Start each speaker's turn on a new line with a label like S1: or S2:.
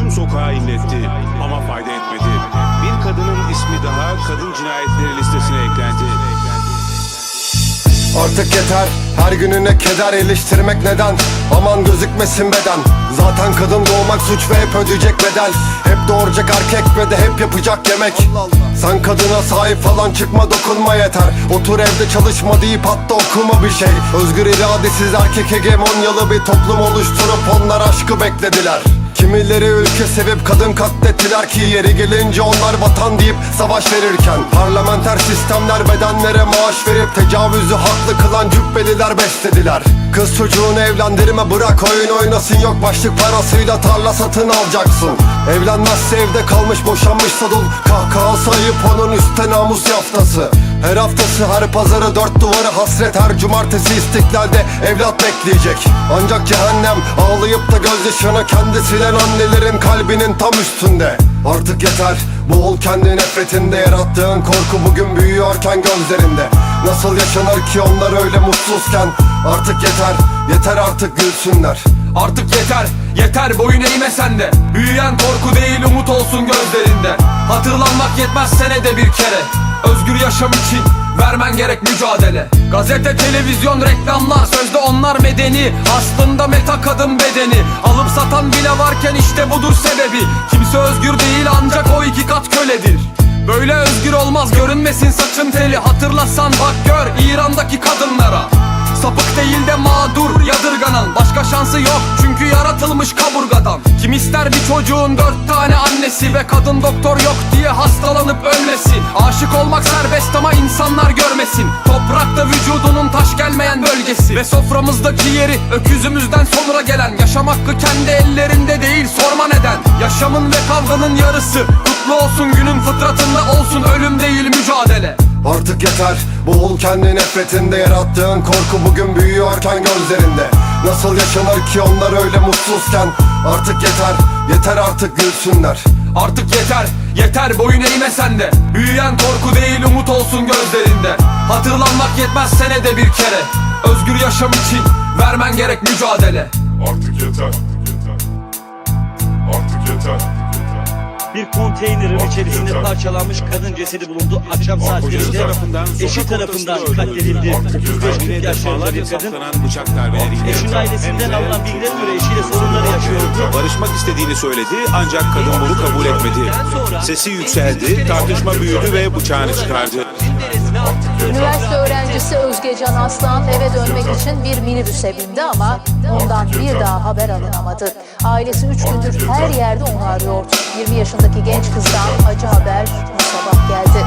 S1: tüm sokağı inletti ama fayda etmedi. Bir kadının ismi daha kadın cinayetleri listesine eklendi.
S2: Artık yeter her gününe keder iliştirmek neden? Aman gözükmesin beden. Zaten kadın doğmak suç ve hep ödeyecek bedel. Hep doğuracak erkek ve de hep yapacak yemek. Sen kadına sahip falan çıkma dokunma yeter. Otur evde çalışma deyip hatta okuma bir şey. Özgür iradesiz erkek hegemonyalı bir toplum oluşturup onlar aşkı beklediler Kimileri ülke sevip kadın katlettiler ki yeri gelince onlar vatan deyip savaş verirken Parlamenter sistemler bedenlere maaş verip tecavüzü haklı kılan cübbeliler beslediler. Kız çocuğunu evlendirme bırak oyun oynasın yok başlık parasıyla tarla satın alacaksın. Evlenmezse evde kalmış boşanmışsa dul kahkahası ayıp onun üstte namus yaftası. Her haftası her pazarı dört duvarı hasret Her cumartesi istiklalde evlat bekleyecek. Ancak cehennem ağlayıp da gözyaşını kendi silen annelerin kalbinin tam üstünde. Artık yeter boğul kendi nefretinde. Yarattığın korku bugün büyüyorken gözlerinde. Nasıl yaşanır ki onlar öyle mutsuzken? Artık yeter yeter artık gülsünler
S3: Artık yeter, yeter boyun eğme sen de. Büyüyen korku değil umut olsun gözlerinde. Hatırlanmak yetmez senede bir kere. Özgür yaşam için vermen gerek mücadele. Gazete, televizyon, reklamlar Sözde onlar medeni. Aslında meta kadın bedeni. Alıp satan bile varken işte budur sebebi. Kimse özgür değil ancak o iki kat köledir. Böyle özgür olmaz görünmesin saçın teli. Hatırlasan bak gör İran'daki kadınlara Sapık değil de mağdur yadırganan. Başka şansı yok çünkü yaratılmış kaburgadan. Kim ister bir çocuğun dört tane annesi Ve kadın doktor yok diye hastalanıp ölmesi? Aşık olmak serbest ama insanlar görmesin. Toprakta vücudunun taş gelmeyen bölgesi. Ve soframızdaki yeri öküzümüzden sonra gelen. Yaşam hakkı kendi ellerinde değil sorma neden? Yaşamın ve kavganın yarısı. Kutlu olsun günün fıtratında olsun ölüm değil mücadele
S2: Artık yeter. Boğul kendi nefretinde Yarattığın korku bugün büyüyorken gözlerinde. Nasıl yaşanır ki onlar öyle mutsuzken? Artık yeter. Yeter artık gülsünler.
S3: Artık yeter, yeter boyun eğme sen de. Büyüyen korku değil umut olsun gözlerinde. Hatırlanmak yetmez senede bir kere. Özgür yaşam için vermen gerek mücadele.
S4: Artık. Yeter.
S5: Bir konteynerin içerisinde parçalanmış kadın cesedi bulundu. Akşam saatlerinde eşi tarafından katledildi.
S4: Artık yeter.
S5: 35-40 yaşlarında bir kadın. Eşinin ailesinden alınan bilgilere göre eşiyle sorunları yaşıyordu.
S1: Barışmak istediğini söyledi ancak kadın bunu kabul etmedi. Sesi yükseldi, tartışma büyüdü ve bıçağını çıkardı.
S6: Öğrencisi Özgecan Aslan eve dönmek için bir minibüse bindi ama ondan bir daha haber alınamadı. Ailesi üç gündür her yerde onu arıyordu. 20 yaşındaki genç kızdan acı haber bu sabah geldi.